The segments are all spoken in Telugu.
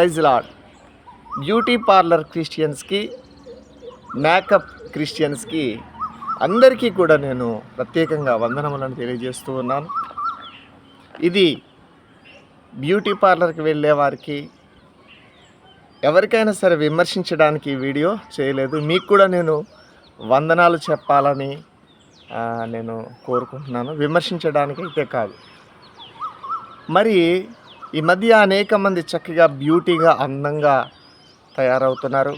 Praise lord. బ్యూటీ పార్లర్ క్రిస్టియన్స్కి మేకప్ క్రిస్టియన్స్కి అందరికీ కూడా నేను ప్రత్యేకంగా వందనములను తెలియజేస్తూ ఉన్నాను. ఇది బ్యూటీ పార్లర్కి వెళ్ళే వారికి ఎవరికైనా సరే విమర్శించడానికి వీడియో చేయలేదు. మీకు కూడా నేను వందనాలు చెప్పాలని నేను కోరుకుంటున్నాను. విమర్శించడానికి అయితే కాదు. మరి ఈ మధ్య అనేక మంది చక్కగా బ్యూటీగా అందంగా తయారవుతున్నారు.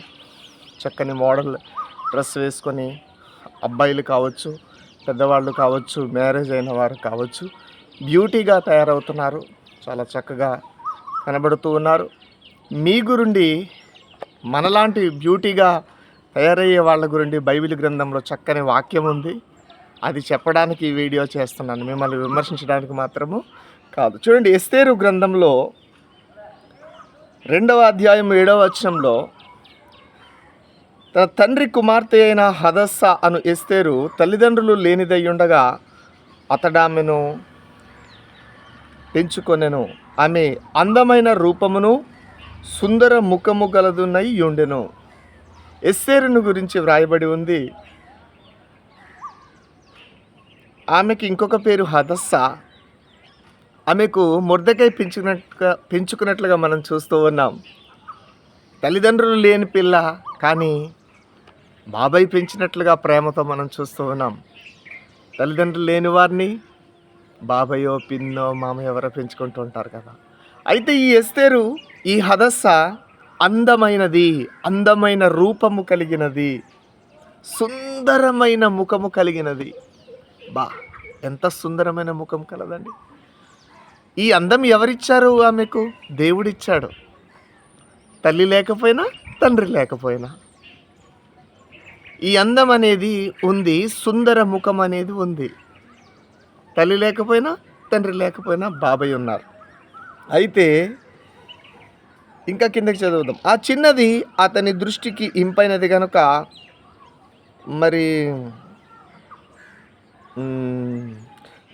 చక్కని మోడల్ డ్రెస్ వేసుకొని అబ్బాయిలు కావచ్చు పెద్దవాళ్ళు కావచ్చు మ్యారేజ్ అయిన వారు కావచ్చు బ్యూటీగా తయారవుతున్నారు. చాలా చక్కగా కనబడుతూ ఉన్నారు. మీ గురుండి మనలాంటి బ్యూటీగా తయారయ్యే వాళ్ళ గురించి బైబిల్ గ్రంథంలో చక్కని వాక్యం ఉంది. అది చెప్పడానికి ఈ వీడియో చేస్తున్నాను. మిమ్మల్ని విమర్శించడానికి మాత్రము కాదు. చూడండి ఎస్తేరు గ్రంథంలో రెండవ అధ్యాయం ఏడవ వచనంలో తన తండ్రి కుమార్తె అయిన హదస్స అను ఎస్తేరు తల్లిదండ్రులు లేనిదై ఉండగా అతడామెను పెంచుకొనెను. ఆమె అందమైన రూపమును సుందర ముఖము గలదునై ఉండెను. ఎస్తేరును గురించి వ్రాయబడి ఉంది. ఆమెకి ఇంకొక పేరు హదస్స. ఆమెకు ముర్దకై పెంచుకున్నట్టుగా పెంచుకున్నట్లుగా మనం చూస్తూ ఉన్నాం. తల్లిదండ్రులు లేని పిల్ల కానీ బాబాయ్ పెంచినట్లుగా ప్రేమతో మనం చూస్తూ ఉన్నాం. తల్లిదండ్రులు లేని వారిని బాబాయో పిన్నో మామ ఎవరో పెంచుకుంటూ ఉంటారు కదా. అయితే ఈ ఎస్తేరు ఈ హదస్స అందమైనది అందమైన రూపము కలిగినది సుందరమైన ముఖము కలిగినది. బా ఎంత సుందరమైన ముఖం కలదండి. ఈ అందం ఎవరిచ్చారు ఆమెకు? దేవుడిచ్చాడు. తల్లి లేకపోయినా తండ్రి లేకపోయినా. ఈ అందం అనేది ఉంది సుందర ముఖం అనేది ఉంది. తల్లి లేకపోయినా తండ్రి లేకపోయినా బాబాయ్ ఉన్నారు. అయితే ఇంకా కిందకి చదువుదాం. ఆ చిన్నది అతని దృష్టికి ఇంపైనది కనుక మరి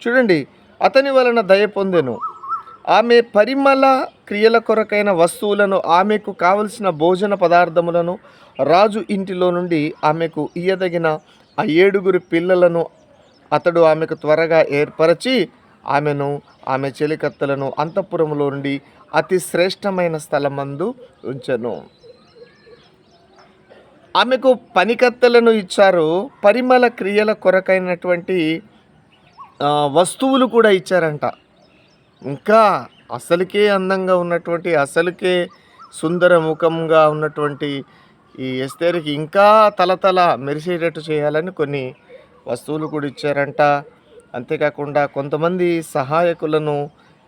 చూడండి. అతని వలన దయ పొందెను. ఆమె పరిమళ క్రియల కొరకైన వస్తువులను ఆమెకు కావలసిన భోజన పదార్థములను రాజు ఇంటిలో నుండి ఆమెకు ఇయ్యదగిన ఆ ఏడుగురు పిల్లలను అతడు ఆమెకు త్వరగా ఏర్పరచి ఆమెను ఆమె చెలికత్తలను అంతఃపురంలో నుండి అతి శ్రేష్టమైన స్థలమందు ఉంచెను. ఆమెకు పనికత్తలను ఇచ్చారు. పరిమళ క్రియల కొరకైనటువంటి వస్తువులు కూడా ఇచ్చారంట. ఇంకా అసలుకే అందంగా ఉన్నటువంటి అసలుకే సుందర ముఖంగా ఉన్నటువంటి ఈ ఎస్తేరికి ఇంకా తలతల మెరిసేటట్టు చేయాలని కొన్ని వస్తువులు కూడా ఇచ్చారంట. అంతేకాకుండా కొంతమంది సహాయకులను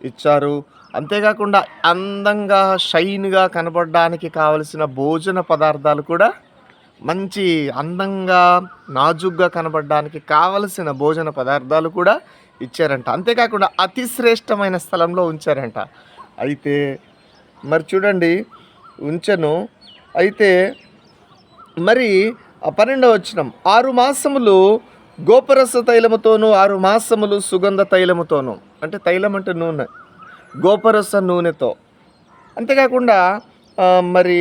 ఇచ్చారు. అంతేకాకుండా అందంగా షైన్గా కనబడడానికి కావలసిన భోజన పదార్థాలు కూడా మంచి అందంగా నాజుగ్గా కనబడడానికి కావలసిన భోజన పదార్థాలు కూడా ఇచ్చారంట. అంతేకాకుండా అతి శ్రేష్టమైన స్థలంలో ఉంచారంట. అయితే మరి చూడండి ఉంచను. అయితే మరి ఆ పన్నెండవ వచ్చినం ఆరు మాసములు గోపరస తైలముతోను ఆరు మాసములు సుగంధ తైలముతోనూ. అంటే తైలం అంటే నూనె గోపరస నూనెతో. అంతేకాకుండా మరి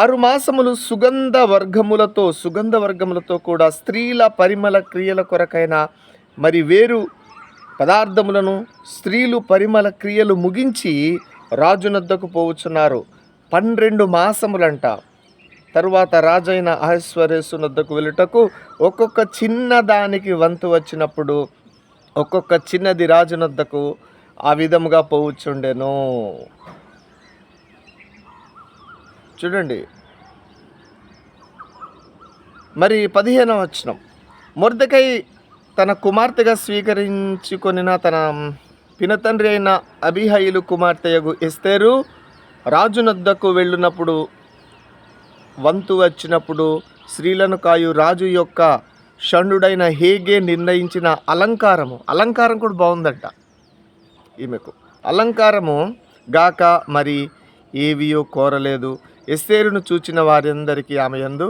ఆరు మాసములు సుగంధ వర్గములతో సుగంధ వర్గములతో కూడా స్త్రీల పరిమళ క్రియల కొరకైన మరి వేరు పదార్థములను స్త్రీలు పరిమళ క్రియలు ముగించి రాజునద్దకు పోవుచున్నారు. పన్నెండు మాసములంట. తరువాత రాజైన అహస్వరేసునద్దకు వెళ్ళుటకు ఒక్కొక్క చిన్న దానికి వంతు వచ్చినప్పుడు ఒక్కొక్క చిన్నది రాజునద్దకు ఆ విధముగా పోవుచుండెను. చూడండి. మరి పదిహేనవ వచనం. మొర్దకై తన కుమార్తెగా స్వీకరించుకొనిన తన పినతండ్రి అయిన అభిహయిలు కుమార్తెయగు ఎస్తేరు రాజునద్దకు వెళ్ళినప్పుడు వంతు వచ్చినప్పుడు స్త్రీలను కాయు రాజు యొక్క షండుడైన హేగే నిర్ణయించిన అలంకారము. అలంకారం కూడా బాగుందట ఈమెకు. అలంకారము గాక మరి ఏవియో కోరలేదు. ఎస్తేరును చూచిన వారందరికీ ఆమె యందు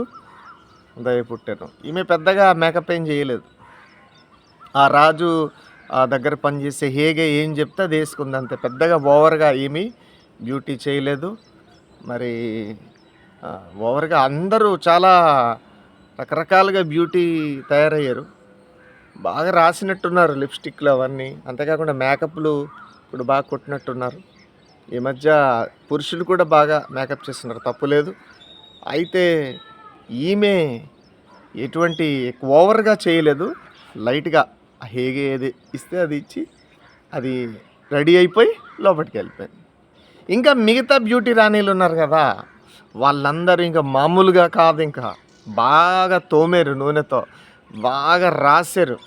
దయ పుట్టాను. ఈమె పెద్దగా మేకప్ ఏం చేయలేదు. ఆ రాజు ఆ దగ్గర పనిచేసే హేగే ఏం చెప్తే అది వేసుకుంది అంతే. పెద్దగా ఓవర్గా ఏమీ బ్యూటీ చేయలేదు. మరి ఓవర్గా అందరూ చాలా రకరకాలుగా బ్యూటీ తయారయ్యారు. బాగా రాసినట్టున్నారు లిప్స్టిక్లు అవన్నీ. అంతేకాకుండా మేకప్లు ఇప్పుడు బాగా కొట్టినట్టున్నారు. ఈ మధ్య పురుషులు కూడా బాగా మేకప్ చేస్తున్నారు. తప్పులేదు అయితే ఈమె ఎటువంటి ఓవర్గా చేయలేదు. లైట్గా హేగే ఏది ఇస్తే అది ఇచ్చి అది రెడీ అయిపోయి లోపలికి వెళ్ళిపోయింది ఇంకా మిగతా బ్యూటీ రాణీలు ఉన్నారు కదా వాళ్ళందరూ ఇంకా మామూలుగా కాదు ఇంకా. బాగా తోమేరు నూనెతో బాగా రాశారు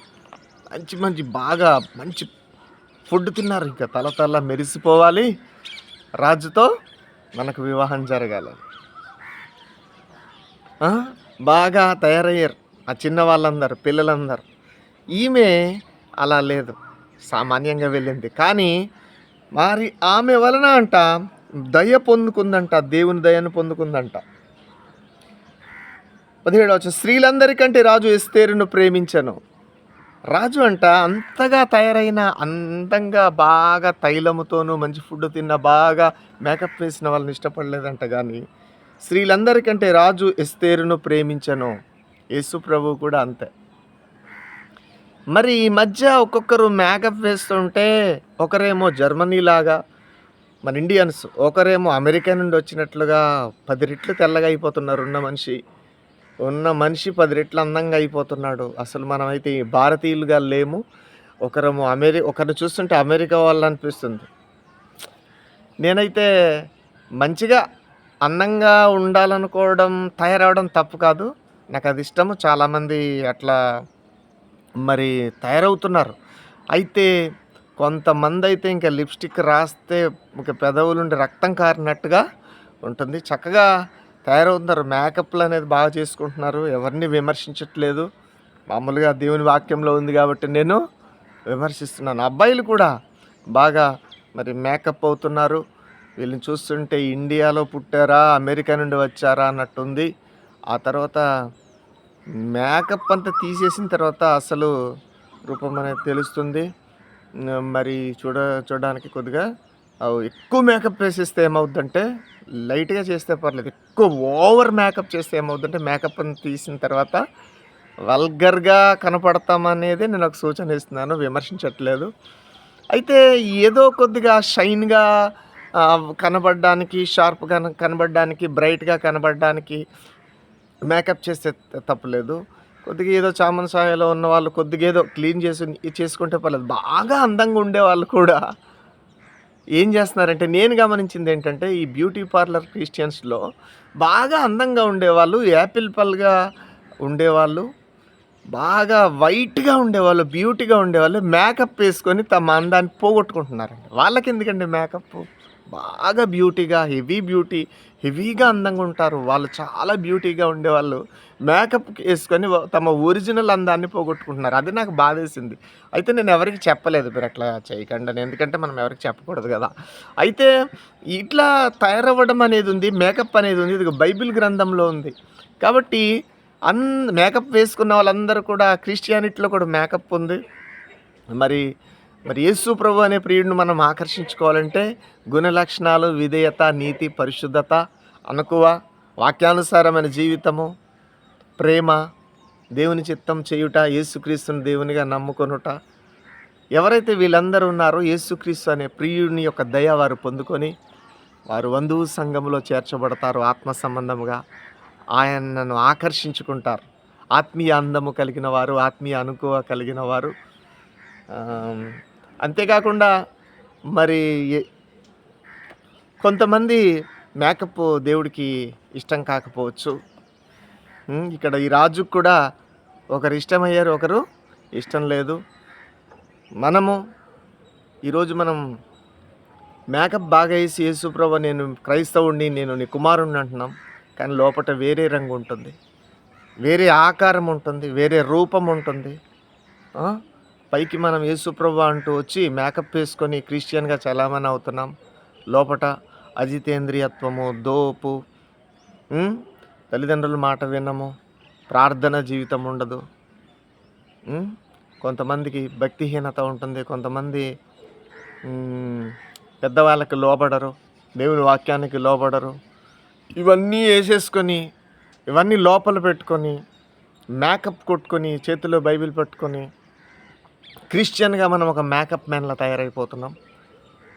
మంచి మంచి బాగా మంచి ఫుడ్ తిన్నారు ఇంకా. తల తల మెరిసిపోవాలి. రాజుతో మనకు వివాహం జరగాలి బాగా తయారయ్యారు ఆ చిన్న వాళ్ళందరూ పిల్లలందరూ. ఈమె అలా లేదు. సామాన్యంగా వెళ్ళింది. కానీ మరి ఆమె వలన అంట దయ పొందుకుందంట దేవుని దయను పొందుకుందంట. పదిహేడు వచ్చిన స్త్రీలందరికంటే రాజు ఎస్తేరును ప్రేమించను. రాజు అంట అంతగా తయారైన అందంగా బాగా తైలముతోనూ మంచి ఫుడ్ తిన్న బాగా మేకప్ వేసిన వాళ్ళని ఇష్టపడలేదంట కానీ స్త్రీలందరికంటే రాజు ఎస్తేరును ప్రేమించను. యేసు ప్రభు కూడా అంతే. మరి ఈ మధ్య ఒక్కొక్కరు మేకప్ వేస్తుంటే ఒకరేమో జర్మనీ లాగా మన ఇండియన్స్ ఒకరేమో అమెరికా నుండి వచ్చినట్లుగా పది రెట్లు తెల్లగా అయిపోతున్నారు. ఉన్న మనిషి ఉన్న మనిషి పది రెట్లు అందంగా అయిపోతున్నాడు. అసలు మనమైతే భారతీయులుగా లేము. ఒకరేమో అమెరి ఒకరిని చూస్తుంటే అమెరికా వాళ్ళు అనిపిస్తుంది. నేనైతే మంచిగా అందంగా ఉండాలనుకోవడం తయారవడం తప్పు కాదు. నాకు అది ఇష్టము. చాలామంది అట్లా మరి తయారవుతున్నారు. అయితే కొంతమంది అయితే ఇంకా లిప్స్టిక్ రాస్తే ఒక పెదవులు నుండి రక్తం కారినట్టుగా ఉంటుంది. చక్కగా తయారవుతున్నారు. మేకప్లు అనేది బాగా చేసుకుంటున్నారు. ఎవరిని విమర్శించట్లేదు. మామూలుగా దేవుని వాక్యంలో ఉంది కాబట్టి నేను విమర్శిస్తున్నాను. అబ్బాయిలు కూడా బాగా మరి మేకప్ అవుతున్నారు. వీళ్ళని చూస్తుంటే ఇండియాలో పుట్టారా అమెరికా నుండి వచ్చారా అన్నట్టుంది. ఆ తర్వాత మేకప్ అంతా తీసేసిన తర్వాత అసలు రూపం అనేది తెలుస్తుంది. మరి చూడ చూడడానికి కొద్దిగా ఎక్కువ మేకప్ వేసేస్తే ఏమవుద్దంటే లైట్గా చేస్తే పర్లేదు. ఎక్కువ ఓవర్ మేకప్ చేస్తే ఏమవుద్దంటే మేకప్ అని తీసిన తర్వాత వల్గర్గా కనపడతామనేది నేను ఒక సూచన ఇస్తున్నాను. విమర్శించట్లేదు. అయితే ఏదో కొద్దిగా షైన్గా కనబడడానికి షార్ప్గా కనబడడానికి బ్రైట్గా కనబడడానికి మేకప్ చేస్తే తప్పలేదు. కొద్దిగా ఏదో చామన్ సాయలో ఉన్న వాళ్ళు కొద్దిగా ఏదో క్లీన్ చేసి చేసుకుంటే పర్లేదు. బాగా అందంగా ఉండే వాళ్ళు కూడా ఏం చేస్తున్నారంటే నేను గమనించింది ఏంటంటే ఈ బ్యూటీ పార్లర్ క్రిస్టియన్స్లో బాగా అందంగా ఉండేవాళ్ళు యాపిల్ పల్గా ఉండేవాళ్ళు బాగా వైట్గా ఉండేవాళ్ళు బ్యూటీగా ఉండేవాళ్ళు మేకప్ వేసుకొని తమ అందాన్ని పోగొట్టుకుంటున్నారండి. వాళ్ళకి ఎందుకండి మేకప్? బాగా బ్యూటీగా హెవీ బ్యూటీ హెవీగా అందంగా ఉంటారు. వాళ్ళు చాలా బ్యూటీగా ఉండేవాళ్ళు. మేకప్ వేసుకొని తమ ఒరిజినల్ అందాన్ని పోగొట్టుకుంటున్నారు. అది నాకు బాధేసింది. అయితే నేను ఎవరికి చెప్పలేదు మీరు అట్లా చేయకండి అని. ఎందుకంటే మనం ఎవరికి చెప్పకూడదు కదా. అయితే ఇట్లా తయారవ్వడం అనేది ఉంది మేకప్ అనేది ఉంది. ఇది బైబిల్ గ్రంథంలో ఉంది. కాబట్టి అన్ మేకప్ వేసుకున్న వాళ్ళందరూ కూడా క్రిస్టియానిటీలో కూడా మేకప్ ఉంది. మరి మరి యేసు ప్రభు అనే ప్రియుడిని మనం ఆకర్షించుకోవాలంటే గుణ లక్షణాలు విధేయత నీతి పరిశుద్ధత అనుకువ వాక్యానుసారమైన జీవితము ప్రేమ దేవుని చిత్తం చేయుట యేసుక్రీస్తుని దేవునిగా నమ్ముకొనుట. ఎవరైతే వీళ్ళందరూ ఉన్నారో యేసుక్రీస్తు అనే ప్రియుడిని యొక్క దయ వారు పొందుకొని వారు బంధువు సంఘంలో చేర్చబడతారు ఆత్మ సంబంధముగా. ఆయనను ఆకర్షించుకుంటారు. ఆత్మీయ అందము కలిగిన వారు ఆత్మీయ అనుకువ కలిగిన వారు. అంతేకాకుండా మరి ఏ- కొంతమంది మేకప్ దేవుడికి ఇష్టం కాకపోవచ్చు. ఇక్కడ ఈ రాజుకు కూడా ఒకరు ఇష్టమయ్యారు ఒకరు ఇష్టం లేదు. మనము ఈరోజు మనం మేకప్ బాగా వేసి యేసుప్రభ నేను క్రైస్తవుడిని నేను నీ కుమారుణ్ణి అంటున్నాం. కానీ లోపల వేరే రంగు ఉంటుంది. వేరే ఆకారం ఉంటుంది వేరే రూపం ఉంటుంది. పైకి మనం యేసుప్రభు అంటూ వచ్చి మేకప్ వేసుకొని క్రిస్టియన్గా చలామణి అవుతున్నాం. లోపట అజితేంద్రియత్వము దోపు తల్లిదండ్రుల మాట వినము ప్రార్థన జీవితం ఉండదు. కొంతమందికి భక్తిహీనత ఉంటుంది కొంతమంది పెద్దవాళ్ళకి లోబడరు దేవుని వాక్యానికి లోబడరు. ఇవన్నీ వేసేసుకొని ఇవన్నీ లోపల పెట్టుకొని మేకప్ కొట్టుకొని చేతిలో బైబిల్ పెట్టుకొని క్రిస్టియన్గా మనం ఒక మేకప్ మ్యాన్లా తయారైపోతున్నాం.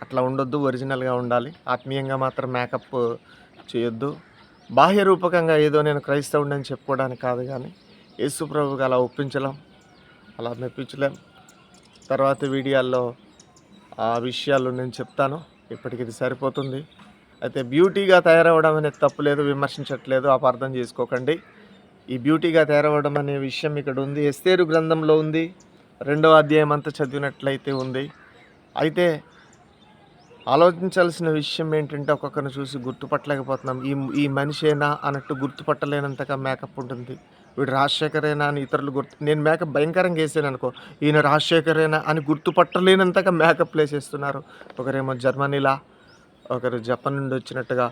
అట్లా ఉండొద్దు ఒరిజినల్గా ఉండాలి. ఆత్మీయంగా మాత్రం మేకప్ చేయొద్దు. బాహ్య రూపకంగా ఏదో నేను క్రైస్తవుడిని చెప్పుకోవడానికి కాదు కానీ యేసు ప్రభుకి అలా ఒప్పించలేం. అలా మెప్పించలేం. తర్వాత వీడియోల్లో ఆ విషయాలు నేను చెప్తాను. ఇప్పటికి ఇది సరిపోతుంది. అయితే బ్యూటీగా తయారవడం అనేది తప్పులేదు విమర్శించట్లేదు. అపార్థం చేసుకోకండి. ఈ బ్యూటీగా తయారవడం అనే విషయం ఇక్కడ ఉంది ఎస్తేరు గ్రంథంలో ఉంది. రెండవ అధ్యాయం అంతా చదివినట్లయితే ఉంది. అయితే ఆలోచించాల్సిన విషయం ఏంటంటే ఒక్కొక్కరిని చూసి గుర్తుపట్టలేకపోతున్నాం. ఈ ఈ మనిషేనా అన్నట్టు గుర్తుపట్టలేనంతగా మేకప్ ఉంటుంది. వీడు రాజశేఖరేనా అని ఇతరులు గుర్తు నేను మేకప్ భయంకరంగా వేసాను అనుకో ఈయన రాజశేఖరేనా అని గుర్తుపట్టలేనంతగా మేకప్ వేసేస్తున్నారు. ఒకరేమో జర్మనీలా ఒకరు జపాన్ నుండి వచ్చినట్టుగా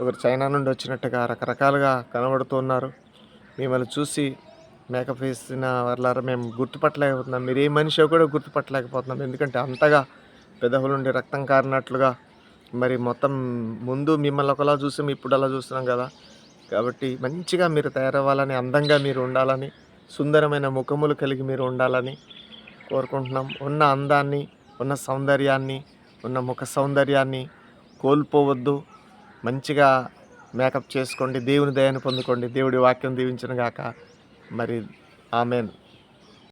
ఒకరు చైనా నుండి వచ్చినట్టుగా రకరకాలుగా కనబడుతున్నారు మిమ్మల్ని చూసి మేకప్ వేసిన వర్లారా మేము గుర్తుపట్టలేకపోతున్నాం. మీరు ఏ మనిషి కూడా గుర్తుపట్టలేకపోతున్నాం. ఎందుకంటే అంతగా పెదవులు ఉండి రక్తం కారినట్లుగా మరి మొత్తం ముందు మిమ్మల్ని ఒకలా చూసాం ఇప్పుడు అలా చూస్తున్నాం కదా. కాబట్టి మంచిగా మీరు తయారవ్వాలని అందంగా మీరు ఉండాలని సుందరమైన ముఖములు కలిగి మీరు ఉండాలని కోరుకుంటున్నాం. ఉన్న అందాన్ని ఉన్న సౌందర్యాన్ని ఉన్న ముఖ సౌందర్యాన్ని కోల్పోవద్దు. మంచిగా మేకప్ చేసుకోండి దేవుని దయను పొందుకోండి. దేవుడి వాక్యం దీవించిన గాక మరి ఆమెన్